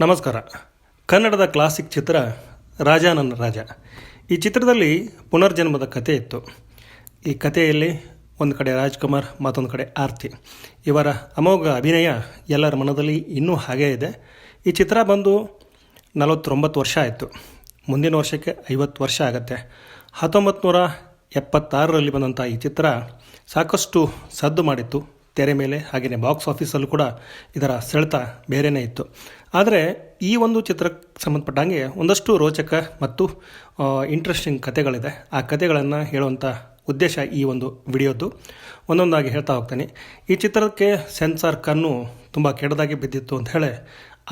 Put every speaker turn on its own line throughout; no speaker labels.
ನಮಸ್ಕಾರ. ಕನ್ನಡದ ಕ್ಲಾಸಿಕ್ ಚಿತ್ರ ರಾಜ ನನ್ನ ರಾಜ. ಈ ಚಿತ್ರದಲ್ಲಿ ಪುನರ್ಜನ್ಮದ ಕಥೆ ಇತ್ತು. ಈ ಕಥೆಯಲ್ಲಿ ಒಂದು ಕಡೆ ರಾಜ್ಕುಮಾರ್, ಮತ್ತೊಂದು ಕಡೆ ಆರ್ತಿ. ಇವರ ಅಮೋಘ ಅಭಿನಯ ಎಲ್ಲರ ಮನದಲ್ಲಿ ಇನ್ನೂ ಹಾಗೇ ಇದೆ. ಈ ಚಿತ್ರ ಬಂದು ನಲವತ್ತೊಂಬತ್ತು ವರ್ಷ ಆಯಿತು. ಮುಂದಿನ ವರ್ಷಕ್ಕೆ ಐವತ್ತು ವರ್ಷ ಆಗುತ್ತೆ. ಹತ್ತೊಂಬತ್ತು ನೂರ ಎಪ್ಪತ್ತಾರರಲ್ಲಿ ಬಂದಂಥ ಈ ಚಿತ್ರ ಸಾಕಷ್ಟು ಸದ್ದು ಮಾಡಿತ್ತು. ತೆರೆ ಮೇಲೆ ಹಾಗೆಯೇ ಬಾಕ್ಸ್ ಆಫೀಸಲ್ಲೂ ಕೂಡ ಇದರ ಸೆಳೆತ ಬೇರೆಯೇ ಇತ್ತು. ಆದರೆ ಈ ಒಂದು ಚಿತ್ರಕ್ಕೆ ಸಂಬಂಧಪಟ್ಟಂಗೆ ಒಂದಷ್ಟು ರೋಚಕ ಮತ್ತು ಇಂಟ್ರೆಸ್ಟಿಂಗ್ ಕಥೆಗಳಿದೆ. ಆ ಕಥೆಗಳನ್ನು ಹೇಳುವಂಥ ಉದ್ದೇಶ ಈ ಒಂದು ವಿಡಿಯೋದ್ದು. ಒಂದೊಂದಾಗಿ ಹೇಳ್ತಾ ಹೋಗ್ತೇನೆ. ಈ ಚಿತ್ರಕ್ಕೆ ಸೆನ್ಸಾರ್ ಕಣ್ಣು ತುಂಬ ಕೆಟ್ಟದಾಗಿ ಬಿದ್ದಿತ್ತು ಅಂತ ಹೇಳಿ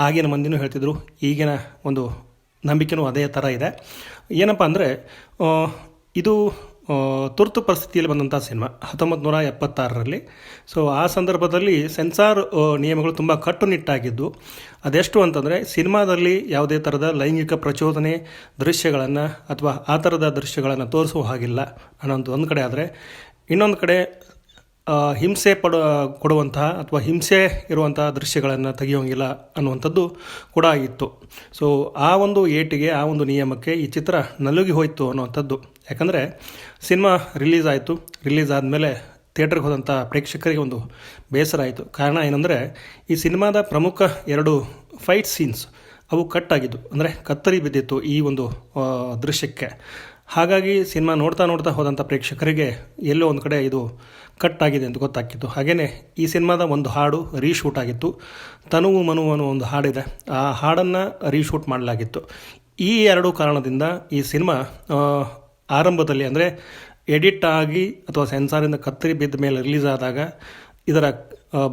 ಆಗಿನ ಮಂದಿನೂ ಹೇಳ್ತಿದ್ರು. ಈಗಿನ ಒಂದು ನಂಬಿಕೆನೂ ಅದೇ ಥರ ಇದೆ. ಏನಪ್ಪ ಅಂದರೆ ಇದು ತುರ್ತು ಪರಿಸ್ಥಿತಿಯಲ್ಲಿ ಬಂದಂಥ ಸಿನಿಮಾ ಹತ್ತೊಂಬತ್ತು ನೂರ ಎಪ್ಪತ್ತಾರರಲ್ಲಿ. ಸೊ ಆ ಸಂದರ್ಭದಲ್ಲಿ ಸೆನ್ಸಾರ್ ನಿಯಮಗಳು ತುಂಬ ಕಟ್ಟುನಿಟ್ಟಾಗಿದ್ದು, ಅದೆಷ್ಟು ಅಂತಂದರೆ ಸಿನಿಮಾದಲ್ಲಿ ಯಾವುದೇ ಥರದ ಲೈಂಗಿಕ ಪ್ರಚೋದನೆ ದೃಶ್ಯಗಳನ್ನು ಅಥವಾ ಆ ಥರದ ದೃಶ್ಯಗಳನ್ನು ತೋರಿಸುವ ಹಾಗಿಲ್ಲ ಅನ್ನೋದು ಒಂದು ಕಡೆ ಆದರೆ, ಇನ್ನೊಂದು ಕಡೆ ಹಿಂಸೆ ಪಡ, ಕೊಡುವಂತಹ ಅಥವಾ ಹಿಂಸೆ ಇರುವಂತಹ ದೃಶ್ಯಗಳನ್ನು ತೆಗೆಯೋಂಗಿಲ್ಲ ಅನ್ನುವಂಥದ್ದು ಕೂಡ ಇತ್ತು. ಸೊ ಆ ಒಂದು ಏಟಿಗೆ, ಆ ಒಂದು ನಿಯಮಕ್ಕೆ ಈ ಚಿತ್ರ ನಲುಗಿ ಹೋಯಿತು ಅನ್ನುವಂಥದ್ದು ಯಾಕಂದರೆ ಸಿನಿಮಾ ರಿಲೀಸ್ ಆಯಿತು, ರಿಲೀಸ್ ಆದಮೇಲೆ ಥಿಯೇಟ್ರಿಗೆ ಹೋದಂಥ ಪ್ರೇಕ್ಷಕರಿಗೆ ಒಂದು ಬೇಸರ ಆಯಿತು. ಕಾರಣ ಏನಂದರೆ ಈ ಸಿನಿಮಾದ ಪ್ರಮುಖ ಎರಡು ಫೈಟ್ ಸೀನ್ಸ್ ಅವು ಕಟ್ ಆಗಿದ್ದು, ಅಂದರೆ ಕತ್ತರಿ ಬಿದ್ದಿತ್ತು ಈ ಒಂದು ದೃಶ್ಯಕ್ಕೆ. ಹಾಗಾಗಿ ಸಿನಿಮಾ ನೋಡ್ತಾ ನೋಡ್ತಾ ಹೋದಂಥ ಪ್ರೇಕ್ಷಕರಿಗೆ ಎಲ್ಲೋ ಒಂದು ಕಡೆ ಇದು ಕಟ್ ಆಗಿದೆ ಅಂತ ಗೊತ್ತಾಗ್ತಿತ್ತು. ಹಾಗೆಯೇ ಈ ಸಿನಿಮಾದ ಒಂದು ಹಾಡು ರೀಶೂಟ್ ಆಗಿತ್ತು. ತನುವು ಮನು ಅನ್ನೋ ಒಂದು ಹಾಡಿದೆ. ಆ ಹಾಡನ್ನು ರೀಶೂಟ್ ಮಾಡಲಾಗಿತ್ತು. ಈ ಎರಡು ಕಾರಣದಿಂದ ಈ ಸಿನಿಮಾ ಆರಂಭದಲ್ಲಿ ಅಂದರೆ ಎಡಿಟ್ ಆಗಿ ಅಥವಾ ಸೆನ್ಸಾರಿಂದ ಕತ್ತರಿ ಬಿದ್ದ ಮೇಲೆ ರಿಲೀಸ್ ಆದಾಗ ಇದರ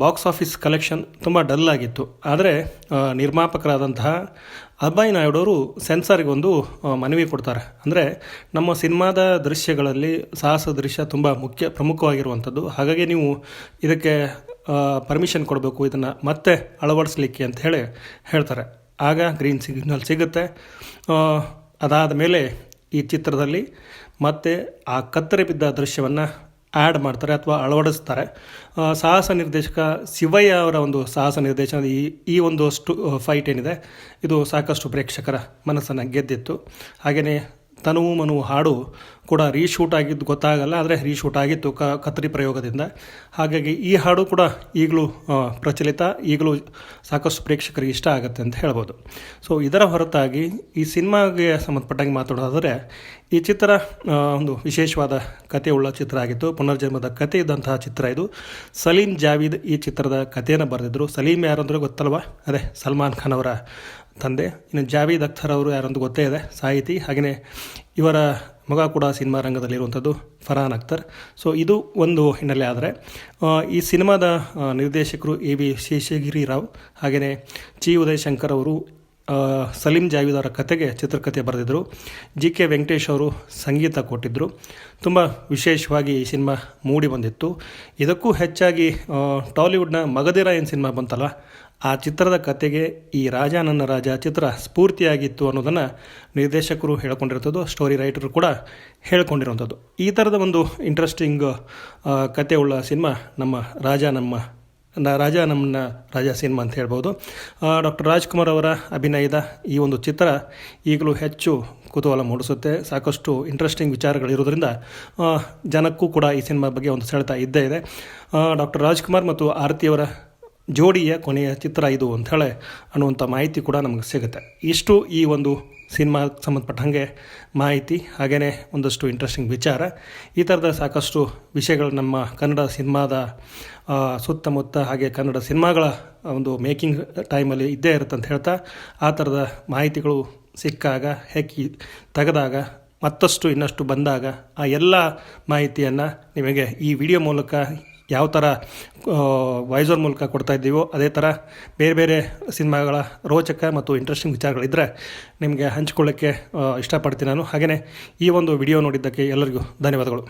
ಬಾಕ್ಸ್ ಆಫೀಸ್ ಕಲೆಕ್ಷನ್ ತುಂಬ ಡಲ್ ಆಗಿತ್ತು. ಆದರೆ ನಿರ್ಮಾಪಕರಾದಂತಹ ಅಭಯ್ ನಾಯ್ಡವರು ಸೆನ್ಸಾರ್ಗೆ ಒಂದು ಮನವಿ ಕೊಡ್ತಾರೆ. ಅಂದರೆ ನಮ್ಮ ಸಿನಿಮಾದ ದೃಶ್ಯಗಳಲ್ಲಿ ಸಾಹಸ ದೃಶ್ಯ ತುಂಬ ಮುಖ್ಯ, ಪ್ರಮುಖವಾಗಿರುವಂಥದ್ದು. ಹಾಗಾಗಿ ನೀವು ಇದಕ್ಕೆ ಪರ್ಮಿಷನ್ ಕೊಡಬೇಕು, ಇದನ್ನು ಮತ್ತೆ ಅಳವಡಿಸ್ಲಿಕ್ಕೆ ಅಂತ ಹೇಳಿ ಹೇಳ್ತಾರೆ. ಆಗ ಗ್ರೀನ್ ಸಿಗ್ನಲ್ ಸಿಗುತ್ತೆ. ಅದಾದ ಮೇಲೆ ಈ ಚಿತ್ರದಲ್ಲಿ ಮತ್ತೆ ಆ ಕತ್ತರಿ ಬಿದ್ದ ದೃಶ್ಯವನ್ನು ಆ್ಯಡ್ ಮಾಡ್ತಾರೆ ಅಥವಾ ಅಳವಡಿಸ್ತಾರೆ. ಸಾಹಸ ನಿರ್ದೇಶಕ ಶಿವಯ್ಯ ಅವರ ಒಂದು ಸಾಹಸ ನಿರ್ದೇಶನ ಈ ಈ ಒಂದು ಸ್ಟು ಫೈಟ್ ಏನಿದೆ. ಇದು ಸಾಕಷ್ಟು ಪ್ರೇಕ್ಷಕರ ಮನಸ್ಸನ್ನು ಗೆದ್ದಿತ್ತು. ಹಾಗೆಯೇ ತನುವು ಮನುವು ಹಾಡು ಕೂಡ ರೀಶೂಟ್ ಆಗಿದ್ದು ಗೊತ್ತಾಗಲ್ಲ, ಆದರೆ ರೀಶೂಟ್ ಆಗಿತ್ತು ಕ ಕತ್ತರಿ ಪ್ರಯೋಗದಿಂದ. ಹಾಗಾಗಿ ಈ ಹಾಡು ಕೂಡ ಈಗಲೂ ಪ್ರಚಲಿತ, ಈಗಲೂ ಸಾಕಷ್ಟು ಪ್ರೇಕ್ಷಕರಿಗೆ ಇಷ್ಟ ಆಗುತ್ತೆ ಅಂತ ಹೇಳ್ಬೋದು. ಸೊ ಇದರ ಹೊರತಾಗಿ ಈ ಸಿನಿಮಾಗೆ ಸಂಬಂಧಪಟ್ಟಂಗೆ ಮಾತಾಡೋದಾದರೆ, ಈ ಚಿತ್ರ ಒಂದು ವಿಶೇಷವಾದ ಕಥೆಯುಳ್ಳ ಚಿತ್ರ ಆಗಿತ್ತು. ಪುನರ್ಜನ್ಮದ ಕಥೆ ಇದ್ದಂತಹ ಚಿತ್ರ ಇದು. ಸಲೀಂ ಜಾವೀದ್ ಈ ಚಿತ್ರದ ಕಥೆಯನ್ನು ಬರೆದಿದ್ರು. ಸಲೀಂ ಯಾರಂದರೆ ಗೊತ್ತಲ್ವ? ಅದೇ ಸಲ್ಮಾನ್ ಖಾನ್ ಅವರ ತಂದೆ. ಇನ್ನು ಜಾವೀದ್ ಅಖ್ತರ್ ಅವರು ಯಾರಂತ ಗೊತ್ತೇ ಇದೆ, ಸಾಹಿತಿ. ಹಾಗೆಯೇ ಇವರ ಮಗ ಕೂಡ ಸಿನಿಮಾ ರಂಗದಲ್ಲಿರುವಂಥದ್ದು ಫರಾನ್ ಅಖ್ತರ್. ಸೊ ಇದು ಒಂದು ಹಿನ್ನೆಲೆ ಆದರೆ ಈ ಸಿನಿಮಾದ ನಿರ್ದೇಶಕರು ಎ ವಿ ಶೇಷಗಿರಿ ರಾವ್ ಹಾಗೆಯೇ ಚಿ ಉದಯ್ ಶಂಕರ್ ಅವರು ಸಲೀಂ ಜಾವೀದ್ ಅವರ ಕತೆಗೆ ಚಿತ್ರಕಥೆ ಬರೆದಿದ್ದರು ಜಿ ಕೆ ವೆಂಕಟೇಶ್ ಅವರು ಸಂಗೀತ ಕೊಟ್ಟಿದ್ದರು ತುಂಬ ವಿಶೇಷವಾಗಿ ಈ ಸಿನಿಮಾ ಮೂಡಿ ಬಂದಿತ್ತು. ಇದಕ್ಕೂ ಹೆಚ್ಚಾಗಿ ಟಾಲಿವುಡ್ನ ಮಗದಿರ ಏನು ಸಿನಿಮಾ ಬಂತಲ್ಲ ಆ ಚಿತ್ರದ ಕತೆಗೆ ಈ ರಾಜ ನನ್ನ ರಾಜ ಚಿತ್ರ ಸ್ಫೂರ್ತಿಯಾಗಿತ್ತು ಅನ್ನೋದನ್ನು ನಿರ್ದೇಶಕರು ಹೇಳ್ಕೊಂಡಿರ್ತದ್ದು ಸ್ಟೋರಿ ರೈಟರ್ ಕೂಡ ಹೇಳ್ಕೊಂಡಿರುವಂಥದ್ದು. ಈ ಥರದ ಒಂದು ಇಂಟ್ರೆಸ್ಟಿಂಗ್ ಕತೆ ಉಳ್ಳ ಸಿನಿಮಾ ನಮ್ಮ ರಾಜ ನಮ್ಮ, ನ- ರಾಜ ನಮ್ಮನ್ನ ರಾಜ ಸಿನಿಮಾ ಅಂತ ಹೇಳ್ಬೋದು. ಡಾಕ್ಟರ್ ರಾಜ್ಕುಮಾರ್ ಅವರ ಅಭಿನಯದ ಈ ಒಂದು ಚಿತ್ರ ಈಗಲೂ ಹೆಚ್ಚು ಕುತೂಹಲ ಮೂಡಿಸುತ್ತೆ. ಸಾಕಷ್ಟು ಇಂಟ್ರೆಸ್ಟಿಂಗ್ ವಿಚಾರಗಳಿರೋದ್ರಿಂದ ಜನಕ್ಕೂ ಕೂಡ ಈ ಸಿನಿಮಾ ಬಗ್ಗೆ ಒಂದು ಸೆಳೆತ ಇದ್ದೇ ಇದೆ. ಡಾಕ್ಟರ್ ರಾಜ್ಕುಮಾರ್ ಮತ್ತು ಆರತಿಯವರ ಜೋಡಿಯ ಕೊನೆಯ ಚಿತ್ರ ಇದು ಅಂತ ಹೇಳಿ ಅನ್ನುವಂಥ ಮಾಹಿತಿ ಕೂಡ ನಮಗೆ ಸಿಗುತ್ತೆ. ಇಷ್ಟು ಈ ಒಂದು ಸಿನಿಮಾಕ್ಕೆ ಸಂಬಂಧಪಟ್ಟ ಹಾಗೆ ಮಾಹಿತಿ ಹಾಗೆಯೇ ಒಂದಷ್ಟು ಇಂಟ್ರೆಸ್ಟಿಂಗ್ ವಿಚಾರ. ಈ ಥರದ ಸಾಕಷ್ಟು ವಿಷಯಗಳು ನಮ್ಮ ಕನ್ನಡ ಸಿನಿಮಾದ ಸುತ್ತಮುತ್ತ ಹಾಗೆ ಕನ್ನಡ ಸಿನಿಮಾಗಳ ಒಂದು ಮೇಕಿಂಗ್ ಟೈಮಲ್ಲಿ ಇದ್ದೇ ಇರುತ್ತೆ ಅಂತ ಹೇಳ್ತಾ, ಆ ಥರದ ಮಾಹಿತಿಗಳು ಸಿಕ್ಕಾಗ, ಹೆಕ್ಕಿ ತೆಗೆದಾಗ, ಮತ್ತಷ್ಟು ಇನ್ನಷ್ಟು ಬಂದಾಗ ಆ ಎಲ್ಲ ಮಾಹಿತಿಯನ್ನು ನಿಮಗೆ ಈ ವಿಡಿಯೋ ಮೂಲಕ ಯಾವ ಥರ ವಾಯ್ಸೋರ್ ಮೂಲಕ ಕೊಡ್ತಾ ಇದ್ದೀವೋ ಅದೇ ಥರ ಬೇರೆ ಬೇರೆ ಸಿನಿಮಾಗಳ ರೋಚಕ ಮತ್ತು ಇಂಟ್ರೆಸ್ಟಿಂಗ್ ವಿಚಾರಗಳಿದ್ದರೆ ನಿಮಗೆ ಹಂಚಿಕೊಳ್ಳೋಕ್ಕೆ ಇಷ್ಟಪಡ್ತೀನಿ ನಾನು. ಹಾಗೆಯೇ ಈ ಒಂದು ವಿಡಿಯೋ ನೋಡಿದ್ದಕ್ಕೆ ಎಲ್ಲರಿಗೂ ಧನ್ಯವಾದಗಳು.